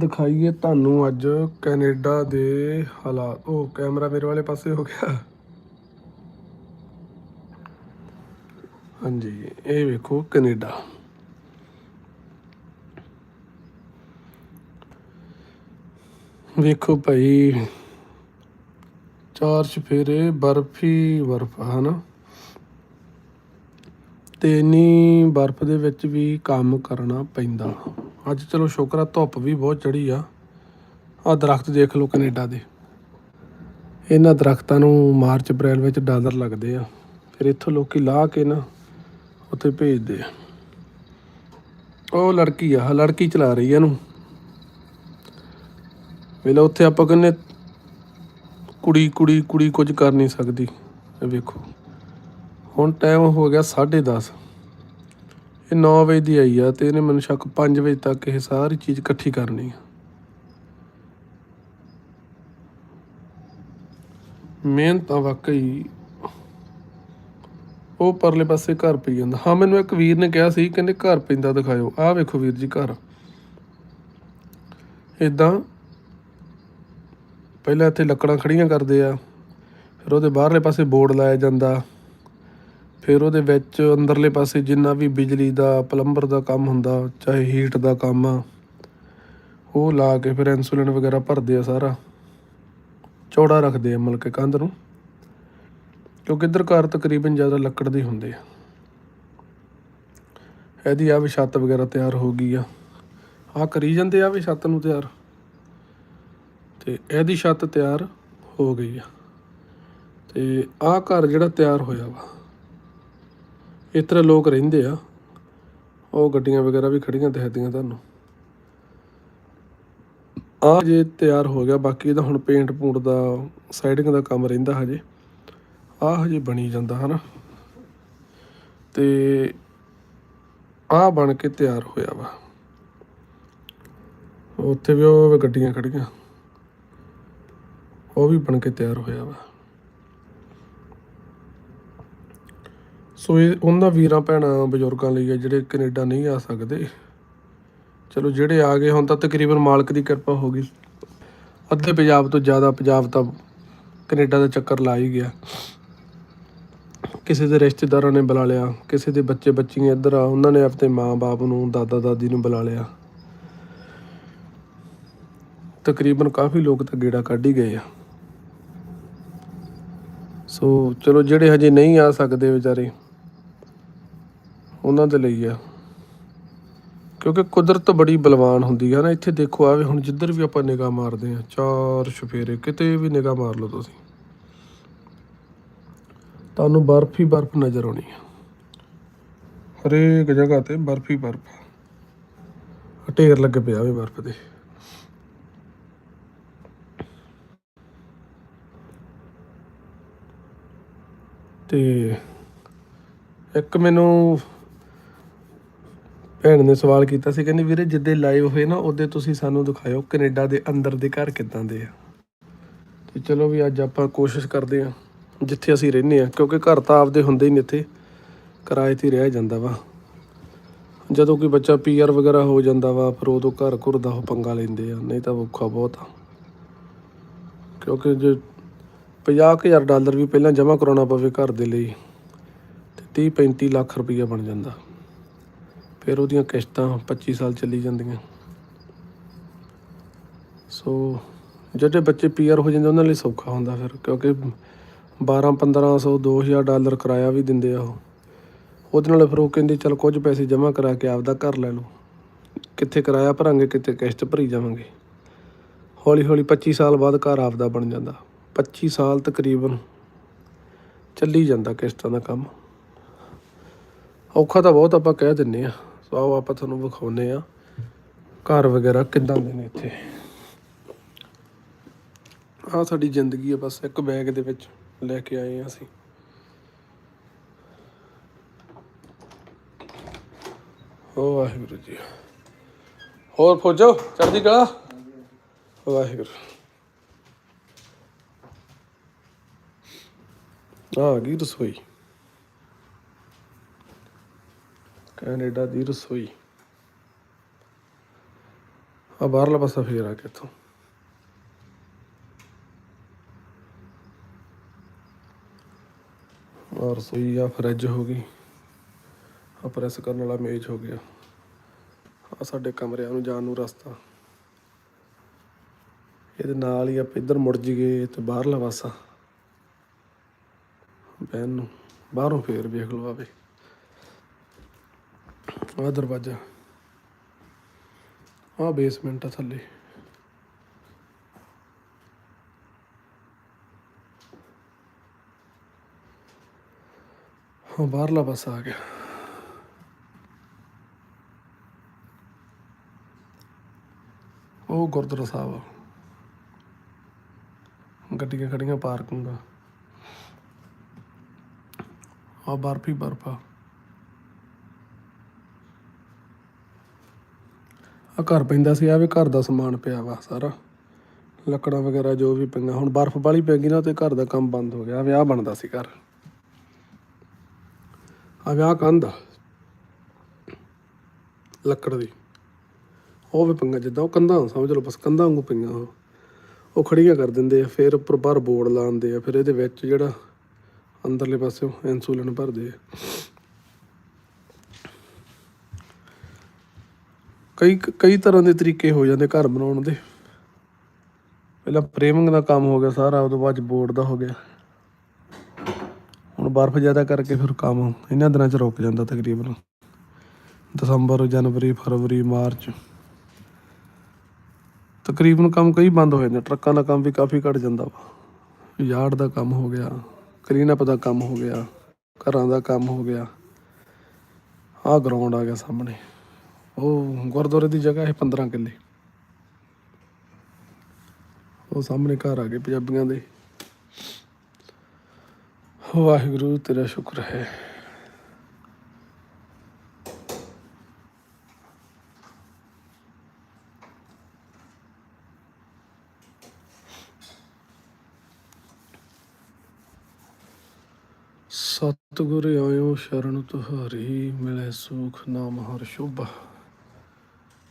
ਦਿਖਾਈਏ ਤੁਹਾਨੂੰ ਅੱਜ ਕੈਨੇਡਾ ਦੇ ਹਾਲਾਤ। ਉਹ ਕੈਮਰਾ ਮੇਰੇ ਵਾਲੇ ਪਾਸੇ ਹੋ ਗਿਆ। ਹਾਂਜੀ, ਇਹ ਵੇਖੋ ਕੈਨੇਡਾ। ਵੇਖੋ ਭਾਈ, ਚਾਰ ਚਫੇਰੇ ਬਰਫੀ, ਬਰਫ, ਹਨਾ? ਤੇ ਇੰਨੀ ਬਰਫ਼ ਦੇ ਵਿੱਚ ਵੀ ਕੰਮ ਕਰਨਾ ਪੈਂਦਾ। ਅੱਜ ਚਲੋ ਸ਼ੁਕਰ ਆ, ਧੁੱਪ ਵੀ ਬਹੁਤ ਚੜੀ ਆ। ਆ ਦਰਖਤ ਦੇਖ ਲਓ ਕੈਨੇਡਾ ਦੇ। ਇਹਨਾਂ ਦਰਖਤਾਂ ਨੂੰ ਮਾਰਚ, ਅਪ੍ਰੈਲ ਵਿੱਚ ਡਾਲਰ ਲੱਗਦੇ ਆ। ਫਿਰ ਇੱਥੋਂ ਲੋਕੀ ਲਾਹ ਕੇ ਨਾ ਉੱਥੇ ਭੇਜਦੇ ਆ। ਉਹ ਲੜਕੀ ਆ, ਆਹ ਲੜਕੀ ਚਲਾ ਰਹੀ ਆ ਇਹਨੂੰ। ਵੇਲੇ ਉੱਥੇ ਆਪਾਂ ਕਹਿੰਦੇ ਕੁੜੀ ਕੁੜੀ ਕੁੜੀ ਕੁਝ ਕਰ ਨਹੀਂ ਸਕਦੀ। ਇਹ ਵੇਖੋ। ਹੁਣ ਟਾਈਮ ਹੋ ਗਿਆ 10:30 ਇਹ 9 ਵਜੇ ਦੀ ਆਈ ਆ ਤੇ ਇਹਨੇ ਮੈਨੂੰ ਸ਼ੱਕ 5 ਵਜੇ ਤੱਕ ਇਹ ਸਾਰੀ ਚੀਜ਼ ਇਕੱਠੀ ਕਰਨੀ ਆ। ਮਿਹਨਤ ਤਾਂ ਵਾਕਈ ਉਹ ਪਰਲੇ ਪਾਸੇ ਘਰ ਪਈ ਜਾਂਦਾ। ਹਾਂ, ਮੈਨੂੰ ਇੱਕ ਵੀਰ ਨੇ ਕਿਹਾ ਸੀ, ਕਹਿੰਦੇ ਘਰ ਪੈਂਦਾ ਦਿਖਾਇਓ। ਆਹ ਵੇਖੋ ਵੀਰ ਜੀ ਘਰ। ਇਦਾਂ ਪਹਿਲਾਂ ਇੱਥੇ ਲੱਕੜਾਂ ਖੜੀਆਂ ਕਰਦੇ ਆ, ਫਿਰ ਉਹਦੇ ਬਾਹਰਲੇ ਪਾਸੇ ਬੋਰਡ ਲਾਇਆ ਜਾਂਦਾ। ਫਿਰ ਉਹਦੇ ਵਿੱਚ ਅੰਦਰਲੇ ਪਾਸੇ ਜਿੰਨਾ ਵੀ ਬਿਜਲੀ ਦਾ, ਪਲੰਬਰ ਦਾ ਕੰਮ ਹੁੰਦਾ, ਚਾਹੇ ਹੀਟ ਦਾ ਕੰਮ ਆ, ਉਹ ਲਾ ਕੇ ਫਿਰ ਇਨਸੂਲਿਨ ਵਗੈਰਾ ਭਰਦੇ ਆ ਸਾਰਾ। ਚੌੜਾ ਰੱਖਦੇ ਆ ਮਤਲਬ ਕਿ ਕੰਧ ਨੂੰ, ਕਿਉਂਕਿ ਇੱਧਰ ਘਰ ਤਕਰੀਬਨ ਜ਼ਿਆਦਾ ਲੱਕੜ ਦੇ ਹੁੰਦੇ ਆ। ਇਹਦੀ ਆ ਵੀ ਛੱਤ ਵਗੈਰਾ ਤਿਆਰ ਹੋ ਗਈ ਆ। ਆ ਕਰੀ ਜਾਂਦੇ ਆ ਵੀ ਛੱਤ ਨੂੰ ਤਿਆਰ? ਤੇ ਇਹਦੀ ਛੱਤ ਤਿਆਰ ਹੋ ਗਈ ਆ। ਤੇ ਆਹ ਘਰ ਜਿਹੜਾ ਤਿਆਰ ਹੋਇਆ ਵਾ ਇਸ ਤਰ੍ਹਾਂ ਲੋਕ ਰਹਿੰਦੇ ਆ। ਉਹ ਗੱਡੀਆਂ ਵਗੈਰਾ ਵੀ ਖੜੀਆਂ ਦਿਖਦੀਆਂ ਤੁਹਾਨੂੰ। ਆ ਜੇ ਤਿਆਰ ਹੋ ਗਿਆ, ਬਾਕੀ ਇਹਦਾ ਹੁਣ ਪੇਂਟ ਪੂੰਟ ਦਾ ਸਾਈਡਿੰਗ ਦਾ ਕੰਮ ਰਹਿੰਦਾ ਹਜੇ। ਆ ਹਜੇ ਬਣੀ ਜਾਂਦਾ ਹਨਾ। ਤੇ ਆ ਬਣ ਕੇ ਤਿਆਰ ਹੋਇਆ ਵਾ। ਉੱਥੇ ਵੀ ਉਹ ਗੱਡੀਆਂ ਖੜੀਆਂ ਉਹ ਵੀ ਬਣ ਕੇ ਤਿਆਰ ਹੋਇਆ ਵਾ। ਸੋ ਇਹ ਉਹਨਾਂ ਵੀਰਾਂ ਭੈਣਾਂ ਬਜ਼ੁਰਗਾਂ ਲਈ ਆ ਜਿਹੜੇ ਕੈਨੇਡਾ ਨਹੀਂ ਆ ਸਕਦੇ। ਚਲੋ ਜਿਹੜੇ ਆ ਗਏ ਹੁਣ ਤਾਂ ਤਕਰੀਬਨ ਮਾਲਕ ਦੀ ਕਿਰਪਾ ਹੋ ਗਈ। ਅੱਧੇ ਪੰਜਾਬ ਤੋਂ ਜ਼ਿਆਦਾ ਪੰਜਾਬ ਤਾਂ ਕੈਨੇਡਾ ਦਾ ਚੱਕਰ ਲਾ ਹੀ ਗਿਆ। ਕਿਸੇ ਦੇ ਰਿਸ਼ਤੇਦਾਰਾਂ ਨੇ ਬੁਲਾ ਲਿਆ, ਕਿਸੇ ਦੇ ਬੱਚੇ ਬੱਚੀਆਂ ਇੱਧਰ ਆ, ਉਹਨਾਂ ਨੇ ਆਪਣੇ ਮਾਂ-ਬਾਪ ਨੂੰ ਦਾਦਾ ਦਾਦੀ ਨੂੰ ਬੁਲਾ ਲਿਆ। ਤਕਰੀਬਨ ਕਾਫੀ ਲੋਕ ਤਾਂ ਗੇੜਾ ਕੱਢ ਹੀ ਗਏ ਆ। ਸੋ ਚਲੋ ਜਿਹੜੇ ਹਜੇ ਨਹੀਂ ਆ ਸਕਦੇ ਵਿਚਾਰੇ ਉਹਨਾਂ ਦੇ ਲਈ ਆ। ਕਿਉਂਕਿ ਕੁਦਰਤ ਬੜੀ ਬਲਵਾਨ ਹੁੰਦੀ ਹੈ ਨਾ, ਇੱਥੇ ਦੇਖੋ ਆਵੇ ਹੁਣ ਜਿੱਧਰ ਵੀ ਆਪਾਂ ਨਿਗਾਹ ਮਾਰਦੇ ਆ, ਚਾਰ ਸ਼ਫੇਰੇ ਕਿਤੇ ਵੀ ਨਿਗਾਹ ਮਾਰ ਲਓ ਤੁਸੀਂ। ਤੁਹਾਨੂੰ ਬਰਫ਼ ਹੀ ਬਰਫ਼ ਨਜ਼ਰ ਆਉਣੀ ਆ। ਹਰੇਕ ਜਗ੍ਹਾ ਤੇ ਬਰਫ਼ ਹੀ ਬਰਫ਼ ਢੇਰ ਲੱਗੇ ਪਿਆ ਵੇ ਬਰਫ਼ ਦੇ। ਤੇ ਇੱਕ ਮੈਨੂੰ ਭੈਣ ਨੇ ਸਵਾਲ ਕੀਤਾ ਸੀ, ਕਹਿੰਦੀ ਵੀਰੇ ਜਿੱਦੇ ਲਾਈਵ ਹੋਏ ਨਾ, ਉਹਦੇ ਤੁਸੀਂ ਸਾਨੂੰ ਦਿਖਾਇਓ ਕੈਨੇਡਾ ਦੇ ਅੰਦਰ ਦੇ ਘਰ ਕਿੱਦਾਂ ਦੇ ਆ। ਤੇ ਚਲੋ ਵੀ ਅੱਜ ਆਪਾਂ ਕੋਸ਼ਿਸ਼ ਕਰਦੇ ਆ ਜਿੱਥੇ ਅਸੀਂ ਰਹਿੰਦੇ ਆ ਕਿਉਂਕਿ ਘਰ ਤਾਂ ਆਪਦੇ ਹੁੰਦੇ ਹੀ ਨਹੀਂ ਇੱਥੇ, ਕਿਰਾਏ ਤੇ ਹੀ ਰਹਿ ਜਾਂਦਾ ਵਾ। ਜਦੋਂ ਕੋਈ ਬੱਚਾ ਪੀਆਰ ਵਗੈਰਾ ਹੋ ਜਾਂਦਾ ਵਾ, ਫਿਰ ਉਦੋਂ ਘਰ ਘੁਰ ਦਾ ਉਹ ਪੰਗਾ ਲੈਂਦੇ ਆ, ਨਹੀਂ ਤਾਂ ਔਖਾ ਬਹੁਤ ਆ। ਕਿਉਂਕਿ ਜੇ 50000 ਡਾਲਰ ਵੀ ਪਹਿਲਾਂ ਜਮ੍ਹਾਂ ਕਰਾਉਣਾ ਪਵੇ ਘਰ ਦੇ ਲਈ, ਤੇ 30 35 ਲੱਖ ਰੁਪਈਆ ਬਣ ਜਾਂਦਾ। ਫਿਰ ਉਹਦੀਆਂ ਕਿਸ਼ਤਾਂ 25 ਸਾਲ ਚੱਲੀ ਜਾਂਦੀਆਂ। ਸੋ ਜਿਹੜੇ ਬੱਚੇ ਪੀਆਰ ਹੋ ਜਾਂਦੇ, ਉਹਨਾਂ ਲਈ ਸੌਖਾ ਹੁੰਦਾ ਫਿਰ, ਕਿਉਂਕਿ 12 1500 2000 ਡਾਲਰ ਕਿਰਾਇਆ ਵੀ ਦਿੰਦੇ ਆ ਉਹ। ਉਹਦੇ ਨਾਲ ਫਿਰ ਉਹ ਕਹਿੰਦੇ, ਚਲ ਕੁਝ ਪੈਸੇ ਜਮ੍ਹਾਂ ਕਰਾ ਕੇ ਆਪਦਾ ਘਰ ਲੈ ਲਓ। ਕਿੱਥੇ ਕਿਰਾਇਆ ਭਰਾਂਗੇ, ਕਿੱਥੇ ਕਿਸ਼ਤ ਭਰੀ ਜਾਵਾਂਗੇ। ਹੌਲੀ ਹੌਲੀ 25 ਸਾਲ ਬਾਅਦ ਘਰ ਆਪਦਾ ਬਣ ਜਾਂਦਾ। 25 ਸਾਲ ਤਕਰੀਬਨ ਚੱਲੀ ਜਾਂਦਾ ਕਿਸ਼ਤਾਂ ਦਾ ਕੰਮ। ਔਖਾ ਤਾਂ ਬਹੁਤ ਆਪਾਂ ਕਹਿ ਦਿੰਨੇ ਆ। ਸੋ ਆਓ ਆਪਾਂ ਤੁਹਾਨੂੰ ਵਿਖਾਉਨੇ ਆ ਘਰ ਵਗੈਰਾ ਕਿੱਦਾਂ ਦੇ ਨੇ ਇੱਥੇ। ਆ ਸਾਡੀ ਜ਼ਿੰਦਗੀ ਆ ਬਸ, ਇੱਕ ਬੈਗ ਦੇ ਵਿੱਚ ਲੈ ਕੇ ਆਏ ਆ ਅਸੀਂ। ਓ ਵਾਹਿਗੁਰੂ ਜੀ। ਹੋਰ ਫੌਜੋ, ਚੜ੍ਹਦੀ ਕਲਾ? ਵਾਹਿਗੁਰੂ। ਆ ਗਈ ਰਸੋਈ। ਕੈਨੇਡਾ ਦੀ ਰਸੋਈ। ਆ ਬਾਹਰਲਾ ਪਾਸਾ ਫੇਰ ਆ ਕੇ ਇੱਥੋਂ। ਔਰ ਰਸੋਈ ਆ ਫਰਿੱਜ ਹੋ ਗਈ। ਆ ਪ੍ਰੈਸ ਕਰਨ ਵਾਲਾ ਮੇਜ਼ ਹੋ ਗਿਆ। ਆ ਸਾਡੇ ਕਮਰਿਆਂ ਨੂੰ ਜਾਣ ਨੂੰ ਰਸਤਾ। ਇਹਦੇ ਨਾਲ ਹੀ ਆਪਾਂ ਇੱਧਰ ਮੁੜ ਜੀਏ ਤੇ ਬਾਹਰਲਾ ਪਾਸਾ। ਬਹਿਣ ਨੂੰ। ਬਾਹਰੋਂ ਫੇਰ ਵੇਖ ਲਓ ਆਵੇ ਆ ਦਰਵਾਜ਼ਾ। ਆ ਬੇਸਮੈਂਟ ਆ ਥੱਲੇ। ਹਾਂ, ਬਾਹਰਲਾ ਪਾਸਾ ਆ ਗਿਆ। ਉਹ ਗੁਰਦੁਆਰਾ ਸਾਹਿਬ ਆ। ਗੱਡੀਆਂ ਖੜੀਆਂ, ਪਾਰਕਿੰਗ ਆ। ਆ ਬਰਫ ਹੀ ਬਰਫ ਆ ਘਰ ਪੈਂਦਾ ਸੀ ਆ ਵੀ ਘਰ ਦਾ ਸਮਾਨ ਪਿਆ ਵਾ ਸਾਰਾ। ਲੱਕੜਾਂ ਵਗੈਰਾ ਜੋ ਵੀ ਪਈਆਂ, ਹੁਣ ਬਰਫ਼ ਵਾਲੀ ਪੈ ਗਈ ਨਾ, ਤੇ ਘਰ ਦਾ ਕੰਮ ਬੰਦ ਹੋ ਗਿਆ। ਵਿਆਹ ਬਣਦਾ ਸੀ ਘਰ। ਆ ਵਿਆਹ ਕੰਧ, ਲੱਕੜ ਦੀ। ਉਹ ਵੀ ਪਈਆਂ ਜਿੱਦਾਂ, ਉਹ ਕੰਧਾਂ, ਸਮਝ ਲਓ, ਬਸ ਕੰਧਾਂ ਵਾਂਗੂ ਪਈਆਂ ਉਹ। ਉਹ ਖੜੀਆਂ ਕਰ ਦਿੰਦੇ ਆ, ਫਿਰ ਉੱਪਰ ਬਾਹਰ ਬੋਰਡ ਲਾਉਂਦੇ ਆ, ਫਿਰ ਇਹਦੇ ਵਿੱਚ ਜਿਹੜਾ ਅੰਦਰਲੇ ਪਾਸੇ ਇਨਸੂਲਿਨ ਭਰਦੇ ਆ। ਕਈ ਕਈ ਤਰ੍ਹਾਂ ਦੇ ਤਰੀਕੇ ਹੋ ਜਾਂਦੇ ਘਰ ਬਣਾਉਣ ਦੇ। ਪਹਿਲਾਂ ਫਰੇਮਿੰਗ ਦਾ ਕੰਮ ਹੋ ਗਿਆ ਸਾਰਾ, ਉਦੋਂ ਬਾਅਦ ਬੋਰਡ ਦਾ ਹੋ ਗਿਆ। ਹੁਣ ਬਰਫ਼ ਜ਼ਿਆਦਾ ਕਰਕੇ ਫਿਰ ਕੰਮ ਇਹਨਾਂ ਦਿਨਾਂ 'ਚ ਰੁਕ ਜਾਂਦਾ ਤਕਰੀਬਨ। ਦਸੰਬਰ, ਜਨਵਰੀ, ਫਰਵਰੀ, ਮਾਰਚ। ਤਕਰੀਬਨ ਕੰਮ ਕਈ ਬੰਦ ਹੋ ਜਾਂਦੇ, ਟਰੱਕਾਂ ਦਾ ਕੰਮ ਵੀ ਕਾਫੀ ਘਟ ਜਾਂਦਾ ਵਾ। ਯਾਰਡ ਦਾ ਕੰਮ ਹੋ ਗਿਆ ਕਲੀਨਅਪ ਦਾ ਕੰਮ ਹੋ ਗਿਆ, ਘਰਾਂ ਦਾ ਕੰਮ ਹੋ ਗਿਆ। ਆਹ ਗਰਾਊਂਡ ਆ ਗਿਆ ਸਾਹਮਣੇ। ਉਹ ਗੁਰਦੁਆਰੇ ਦੀ ਜਗ੍ਹਾ ਹੈ 15 ਕਿੱਲੇ। ਉਹ ਸਾਹਮਣੇ ਘਰ ਆ ਗਏ ਪੰਜਾਬੀਆਂ ਦੇ। ਵਾਹਿਗੁਰੂ, ਤੇਰਾ ਸ਼ੁਕਰ ਹੈ। ਸਤਿਗੁਰ ਆਇਓ, ਸ਼ਰਨ ਤੁਹਾਰੀ, ਮਿਲੇ ਸੁਖ, ਨਾਮ ਹਰ ਸ਼ੁਭ।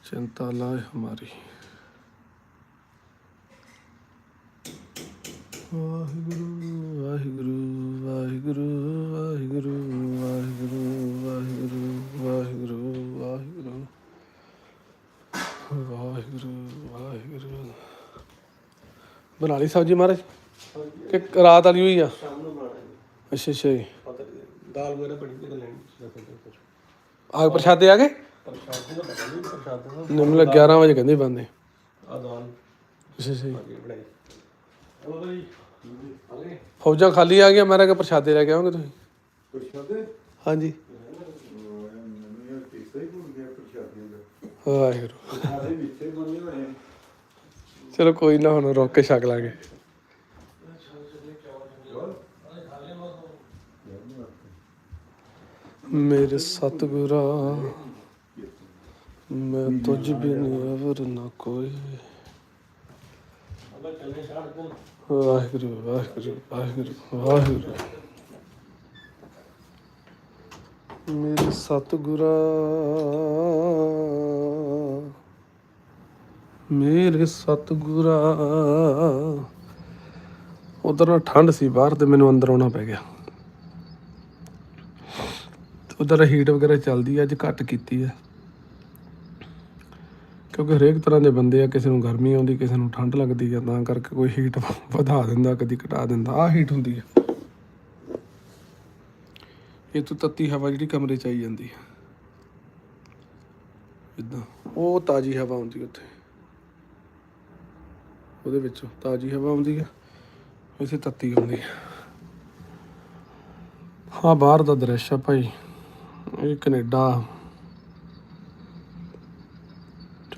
ਚਿੰਤਾ ਲਾਏ ਹਮਾਰੀ। ਵਾਹਿਗੁਰੂ ਵਾਹਿਗੁਰੂ ਵਾਹਿਗੁਰੂ ਵਾਹਿਗੁਰੂ ਵਾਹਿਗੁਰੂ ਵਾਹਿਗੁਰੂ ਵਾਹਿਗੁਰੂ ਵਾਹਿਗੁਰੂ ਵਾਹਿਗੁਰੂ ਵਾਹਿਗੁਰੂ। ਬਣਾ ਲਈ ਸਬਜੀ ਮਹਾਰਾਜ ਕਿ ਰਾਤ ਵਾਲੀ ਹੋਈ ਆ? ਸ਼ਾਮ ਨੂੰ ਬਣਾਣਾ ਅੱਛਾ ਅੱਛਾ ਜੀ। ਦਾਲ ਵਗੈਰਾ ਬਣੀ ਤੇ ਲੈਣੀ। ਆਗ ਪ੍ਰਸ਼ਾਦੇ ਆ ਗਏ? ਪਤਾ ਨਹੀਂ ਪ੍ਰਸ਼ਾਦ ਦਾ ਮੈਨੂੰ ਲੱਗ 11 ਵਜੇ ਕਹਿੰਦੇ ਬੰਦੇ। ਆ ਦਾਲ ਅੱਛਾ ਅੱਛਾ ਜੀ। ਅੱਗੇ ਬਣਾਈ। ਉਹ ਬਈ? ਅਗੇ ਫੌਜਾਂ ਖਾਲੀ ਆ ਗਿਆ ਮੈਂ ਕਿਹਾ ਪ੍ਰਸ਼ਾਦੇ ਲੈ ਕੇ ਆਓਗੇ ਤੁਸੀਂ। ਪ੍ਰਸ਼ਾਦੇ? ਹਾਂਜੀ। ਮੈਨੂੰ ਯਾਰ ਕਿਸੇ ਹੀ ਭੁੱਲ ਗਿਆ ਪ੍ਰਸ਼ਾਦੇ ਦਾ ਵਾਹਿਗੁਰੂ। ਸਾਰੇ ਵਿੱਚੇ ਬਣੇ ਹੋਏ ਆ ਚਲੋ ਕੋਈ ਨਾ ਹੁਣ ਰੋਕ ਕੇ ਛਕ ਲਾਂਗੇ। ਮੇਰੇ ਸਤਿਗੁਰਾ। ਮੈਂ ਤੁਝ ਬਿਨ ਅਵਰ ਨਾ ਕੋਈ। ਵਾਹਿਗੁਰੂ ਵਾਹਿਗੁਰੂ ਵਾਹਿਗੁਰੂ ਵਾਹਿਗੁਰੂ। ਮੇਰੇ ਸਤਿਗੁਰਾ ਮੇਰੇ ਸਤਿਗੁਰਾ। ਉਧਰ ਨਾ ਠੰਡ ਸੀ ਬਾਹਰ ਤੇ ਮੈਨੂੰ ਅੰਦਰ ਆਉਣਾ ਪੈ ਗਿਆ। ਉਧਰ ਹੀਟ ਵਗੈਰਾ ਚੱਲਦੀ ਅੱਜ ਘੱਟ ਕੀਤੀ ਆ। ਕਿਉਂਕਿ ਹਰੇਕ ਤਰ੍ਹਾਂ ਦੇ ਬੰਦੇ ਆ, ਕਿਸੇ ਨੂੰ ਗਰਮੀ ਆਉਂਦੀ, ਕਿਸੇ ਨੂੰ ਠੰਡ ਲੱਗਦੀ ਆ, ਤਾਂ ਕਰਕੇ ਕੋਈ ਹੀਟ ਵਧਾ ਦਿੰਦਾ, ਕਦੀ ਘਟਾ ਦਿੰਦਾ ਆ ਹੀਟ ਹੁੰਦੀ ਆ। ਇਹ ਤੋਂ ਤੱਤੀ ਹਵਾ ਜਿਹੜੀ ਕਮਰੇ ਚ ਆਈ ਜਾਂਦੀ ਆ। ਇਦਾਂ ਉਹ ਤਾਜੀ ਹਵਾ ਆਉਂਦੀ ਉੱਥੇ। ਉਹਦੇ ਵਿੱਚ ਤਾਜੀ ਹਵਾ ਆਉਂਦੀ ਆ, ਇੱਥੇ ਤੱਤੀ ਆਉਂਦੀ ਆ। ਹਾਂ ਬਾਹਰ ਦਾ ਦ੍ਰਿਸ਼ ਆ ਭਾਈ, ਇਹ ਕੈਨੇਡਾ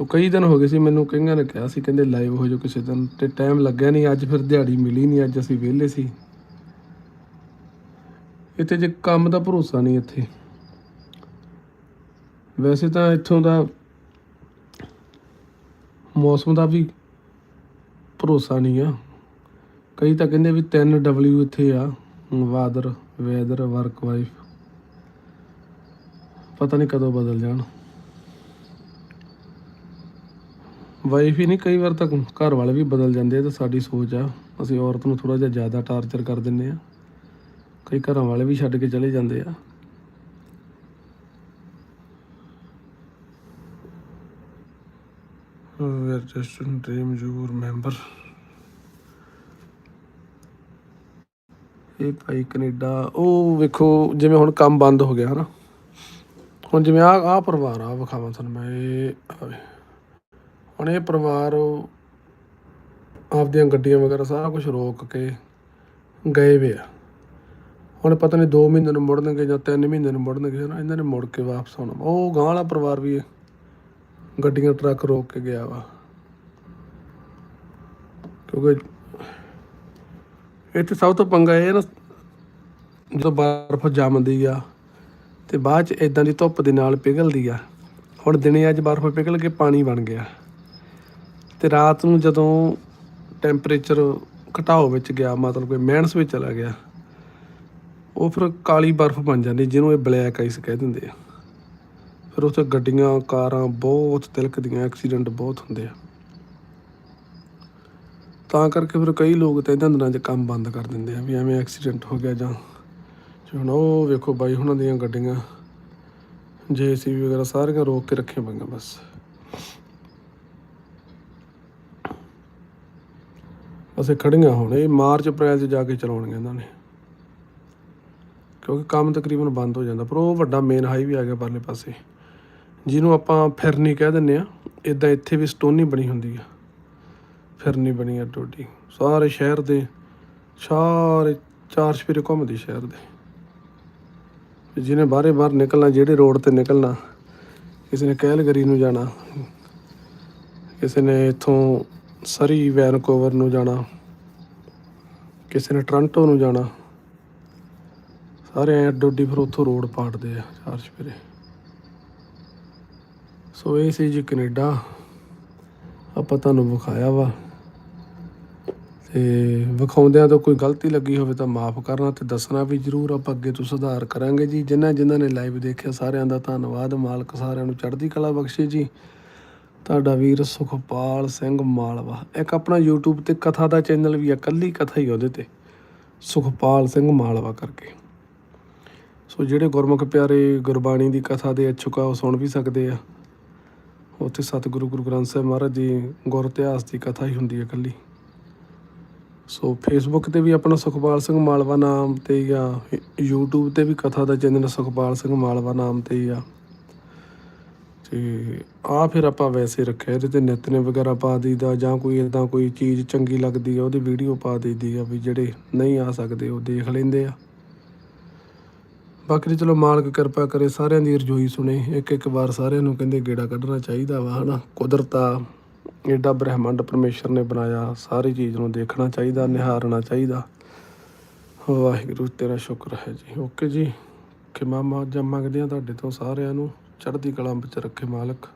ਤੋਂ ਕਈ ਦਿਨ ਹੋ ਗਏ ਸੀ, ਮੈਨੂੰ ਕਈਆਂ ਨੇ ਕਿਹਾ ਸੀ, ਕਹਿੰਦੇ ਲਾਈਵ ਹੋ ਜਾਓ ਕਿਸੇ ਦਿਨ ਤੇ ਟਾਈਮ ਲੱਗਿਆ ਨਹੀਂ, ਅੱਜ ਫਿਰ ਦਿਹਾੜੀ ਮਿਲੀ ਨਹੀਂ, ਅੱਜ ਅਸੀਂ ਵਿਹਲੇ ਸੀ। ਇੱਥੇ ਜੇ ਕੰਮ ਦਾ ਭਰੋਸਾ ਨਹੀਂ ਇੱਥੇ। ਵੈਸੇ ਤਾਂ ਇੱਥੋਂ ਦਾ ਮੌਸਮ ਦਾ ਵੀ ਭਰੋਸਾ ਨਹੀਂ ਆ। ਕਈ ਤਾਂ ਕਹਿੰਦੇ ਵੀ 3 W ਇੱਥੇ ਆ, ਵਾਦਰ, ਵੈਦਰ ਵਰਕ ਵਾਈਫ ਪਤਾ ਨਹੀਂ ਕਦੋਂ ਬਦਲ ਜਾਣ। ਵਾਈਫ ਹੀ ਨਹੀਂ ਕਈ ਵਾਰ ਤਾਂ ਘਰ ਵਾਲੇ ਵੀ ਬਦਲ ਜਾਂਦੇ ਆ ਤਾਂ ਸਾਡੀ ਸੋਚ ਆ। ਅਸੀਂ ਔਰਤ ਨੂੰ ਥੋੜਾ ਜਿਹਾ ਜ਼ਿਆਦਾ ਟਾਰਚਰ ਕਰ ਦਿੰਨੇ ਆ। ਕਈ ਘਰਾਂ ਵਾਲੇ ਵੀ ਛੱਡ ਕੇ ਚਲੇ ਜਾਂਦੇ ਆ। ਇਹ ਭਾਈ ਕੈਨੇਡਾ ਉਹ ਵੇਖੋ ਜਿਵੇਂ ਹੁਣ ਕੰਮ ਬੰਦ ਹੋ ਗਿਆ ਹਨਾ ਹੁਣ ਜਿਵੇਂ ਆ ਆ ਪਰਿਵਾਰ ਆ ਵਿਖਾਵਾਂ ਤੁਹਾਨੂੰ ਮੈਂ ਇਹ। ਹੁਣ ਇਹ ਪਰਿਵਾਰ ਆਪਦੀਆਂ ਗੱਡੀਆਂ ਵਗੈਰਾ ਸਾਰਾ ਕੁਝ ਰੋਕ ਕੇ ਗਏ ਵੇ ਆ। ਹੁਣ ਪਤਾ ਨਹੀਂ 2 ਮਹੀਨੇ ਨੂੰ ਮੁੜਨਗੇ ਜਾਂ 3 ਮਹੀਨੇ ਨੂੰ ਮੁੜਨਗੇ ਨਾ ਇਹਨਾਂ ਨੇ ਮੁੜ ਕੇ ਵਾਪਸ ਆਉਣਾ। ਉਹ ਗਾਂ ਵਾਲਾ ਪਰਿਵਾਰ ਵੀ ਗੱਡੀਆਂ, ਟਰੱਕ ਰੋਕ ਕੇ ਗਿਆ ਵਾ। ਕਿਉਂਕਿ ਇੱਥੇ ਸਭ ਤੋਂ ਪੰਗਾ ਇਹ ਨਾ, ਜਦੋਂ ਬਰਫ਼ ਜੰਮਦੀ ਆ ਤੇ ਬਾਅਦ ਚ ਇਦਾਂ ਦੀ ਧੁੱਪ ਦੇ ਨਾਲ ਪਿਘਲਦੀ ਆ। ਹੁਣ ਦਿਨੇ ਅੱਜ ਬਰਫ਼ ਪਿਘਲ ਕੇ ਪਾਣੀ ਬਣ ਗਿਆ। ਤੇ ਰਾਤ ਨੂੰ ਜਦੋਂ ਟੈਂਪਰੇਚਰ ਘਟਾਓ ਵਿੱਚ ਗਿਆ, ਮਤਲਬ ਕਿ ਮਾਈਨਸ ਵਿੱਚ ਚਲਾ ਗਿਆ, ਉਹ ਫਿਰ ਕਾਲੀ ਬਰਫ਼ ਬਣ ਜਾਂਦੀ, ਜਿਹਨੂੰ ਇਹ ਬਲੈਕ ਆਈਸ ਕਹਿ ਦਿੰਦੇ ਆ। ਫਿਰ ਉੱਥੇ ਗੱਡੀਆਂ, ਕਾਰਾਂ ਬਹੁਤ ਤਿਲਕਦੀਆਂ ਐਕਸੀਡੈਂਟ ਬਹੁਤ ਹੁੰਦੇ ਆ। ਤਾਂ ਕਰਕੇ ਫਿਰ ਕਈ ਲੋਕ ਤਾਂ ਇਹਨਾਂ ਦਿਨਾਂ 'ਚ ਕੰਮ ਬੰਦ ਕਰ ਦਿੰਦੇ ਆ, ਵੀ ਐਵੇਂ ਐਕਸੀਡੈਂਟ ਹੋ ਗਿਆ ਜਾਂ ਹੁਣ ਉਹ ਵੇਖੋ ਬਾਈ ਉਹਨਾਂ ਦੀਆਂ ਗੱਡੀਆਂ ਜੇਸੀਬੀ ਵਗੈਰਾ ਸਾਰੀਆਂ ਰੋਕ ਕੇ ਰੱਖੀਆਂ ਪਈਆਂ ਬਸ। ਅਸੀਂ ਖੜੀਆਂ ਹੁਣ, ਇਹ ਮਾਰਚ, ਅਪ੍ਰੈਲ 'ਚ ਜਾ ਕੇ ਚਲਾਉਣਗੇ ਇਹਨਾਂ ਨੇ। ਕਿਉਂਕਿ ਕੰਮ ਤਕਰੀਬਨ ਬੰਦ ਹੋ ਜਾਂਦਾ, ਪਰ ਉਹ ਵੱਡਾ ਮੇਨ ਹਾਈਵੇ ਆ ਗਿਆ ਪਰਲੇ ਪਾਸੇ। ਜਿਹਨੂੰ ਆਪਾਂ ਫਿਰਨੀ ਕਹਿ ਦਿੰਨੇ ਆ ਇਦਾਂ ਇੱਥੇ ਵੀ ਸਟੋਨੀ ਬਣੀ ਹੁੰਦੀ ਆ। ਫਿਰਨੀ ਬਣੀ ਆ ਟੋਡੀ। ਸਾਰੇ ਸ਼ਹਿਰ ਦੇ, ਸਾਰੇ ਚਾਰ ਸਪੀਰੇ ਘੁੰਮਦੀ ਸ਼ਹਿਰ ਦੇ। ਜਿਹਨੇ ਬਾਹਰੇ ਬਾਹਰ ਨਿਕਲਣਾ, ਜਿਹੜੇ ਰੋਡ ਤੇ ਨਿਕਲਣਾ, ਕਿਸੇ ਨੇ ਕੈਲਗਰੀ ਨੂੰ ਜਾਣਾ, ਕਿਸੇ ਨੇ ਇੱਥੋਂ ਸਰੀ ਵੈਨਕੂਵਰ ਨੂੰ ਜਾਣਾ, ਕਿਸੇ ਨੇ ਟ੍ਰਾਂਟੋ ਨੂੰ ਜਾਣਾ। ਸਾਰੇ ਐ ਡੋਡੀ ਫਿਰ ਉੱਥੋਂ ਰੋਡ ਪਾੜਦੇ ਆ ਚਾਰ ਸਪੀਰੇ ਸੋ ਇਹ ਸੀ ਜੀ ਕੈਨੇਡਾ, ਆਪਾਂ ਤੁਹਾਨੂੰ ਵਿਖਾਇਆ ਵਾ। ਤੇ ਵਿਖਾਉਂਦਿਆਂ ਤੋਂ ਕੋਈ ਗਲਤੀ ਲੱਗੀ ਹੋਵੇ ਤਾਂ ਮਾਫ ਕਰਨਾ ਤੇ ਦੱਸਣਾ ਵੀ ਜਰੂਰ ਆਪਾਂ ਅੱਗੇ ਤੋਂ ਸੁਧਾਰ ਕਰਾਂਗੇ ਜੀ। ਜਿਨ੍ਹਾਂ ਜਿਨ੍ਹਾਂ ਨੇ ਲਾਈਵ ਦੇਖਿਆ, ਸਾਰਿਆਂ ਦਾ ਧੰਨਵਾਦ। ਮਾਲਕ ਸਾਰਿਆਂ ਨੂੰ ਚੜ੍ਹਦੀ ਕਲਾ ਬਖਸ਼ੇ ਜੀ। ਤੁਹਾਡਾ ਵੀਰ ਸੁਖਪਾਲ ਸਿੰਘ ਮਾਲਵਾ। ਇੱਕ ਆਪਣਾ YouTube ਤੇ ਕਥਾ ਦਾ ਚੈਨਲ ਵੀ ਆ, ਕੱਲੀ ਕਥਾ ਹੀ ਉਹਦੇ ਤੇ। ਸੁਖਪਾਲ ਸਿੰਘ ਮਾਲਵਾ ਕਰਕੇ। ਸੋ ਜਿਹੜੇ ਗੁਰਮੁਖ ਪਿਆਰੇ ਗੁਰਬਾਣੀ ਦੀ ਕਥਾ ਦੇ ਇੱਛੁਕ ਆ, ਉਹ ਸੁਣ ਵੀ ਸਕਦੇ ਆ। ਉੱਥੇ ਸਤਿਗੁਰੂ ਗੁਰੂ ਗ੍ਰੰਥ ਸਾਹਿਬ ਮਹਾਰਾਜ ਜੀ ਗੁਰ ਇਤਿਹਾਸ ਦੀ ਕਥਾ ਹੀ ਹੁੰਦੀ ਹੈ ਇਕੱਲੀ ਸੋ ਫੇਸਬੁੱਕ ਤੇ ਵੀ ਆਪਣਾ ਸੁਖਪਾਲ ਸਿੰਘ ਮਾਲਵਾ ਨਾਮ ਤੇ ਜਾਂ YouTube ਤੇ ਵੀ ਕਥਾ ਦਾ ਚੈਨਲ ਸੁਖਪਾਲ ਸਿੰਘ ਮਾਲਵਾ ਨਾਮ ਤੇ ਹੀ ਆ। ਤੇ ਆ ਫਿਰ ਆਪਾਂ ਵੈਸੇ ਰੱਖਿਆ, ਇਹਦੇ ਤੇ ਨਿਤਨੇ ਵਗੈਰਾ ਪਾ ਦਈਦਾ ਜਾਂ ਕੋਈ ਇਦਾਂ ਕੋਈ ਚੀਜ਼ ਚੰਗੀ ਲੱਗਦੀ ਆ, ਉਹਦੀ ਵੀਡੀਓ ਪਾ ਦਈਦੀ ਆ ਵੀ ਜਿਹੜੇ ਨਹੀਂ ਆ ਸਕਦੇ ਉਹ ਦੇਖ ਲੈਂਦੇ ਆ। ਬਾਕੀ ਚਲੋ ਮਾਲਕ ਕਿਰਪਾ ਕਰੇ, ਸਾਰਿਆਂ ਦੀ ਰਜੋਈ ਸੁਣੇ ਇੱਕ ਇੱਕ ਵਾਰ ਸਾਰਿਆਂ ਨੂੰ ਕਹਿੰਦੇ ਗੇੜਾ ਕੱਢਣਾ ਚਾਹੀਦਾ ਵਾ, ਹਨਾ? ਕੁਦਰਤ ਆ, ਏਡਾ ਬ੍ਰਹਿਮੰਡ ਪਰਮੇਸ਼ਰ ਨੇ ਬਣਾਇਆ, ਸਾਰੀ ਚੀਜ਼ ਨੂੰ ਦੇਖਣਾ ਚਾਹੀਦਾ, ਨਿਹਾਰਨਾ ਚਾਹੀਦਾ। ਵਾਹਿਗੁਰੂ, ਤੇਰਾ ਸ਼ੁਕਰ ਹੈ ਜੀ। ਓਕੇ ਜੀ, ਕਿ ਮਾਮਾ ਜਮ ਮੰਗਦੇ ਆ ਤੁਹਾਡੇ ਤੋਂ ਸਾਰਿਆਂ ਨੂੰ। ਚੜ੍ਹਦੀ ਕਲਾ ਵਿੱਚ ਰੱਖੇ ਮਾਲਕ।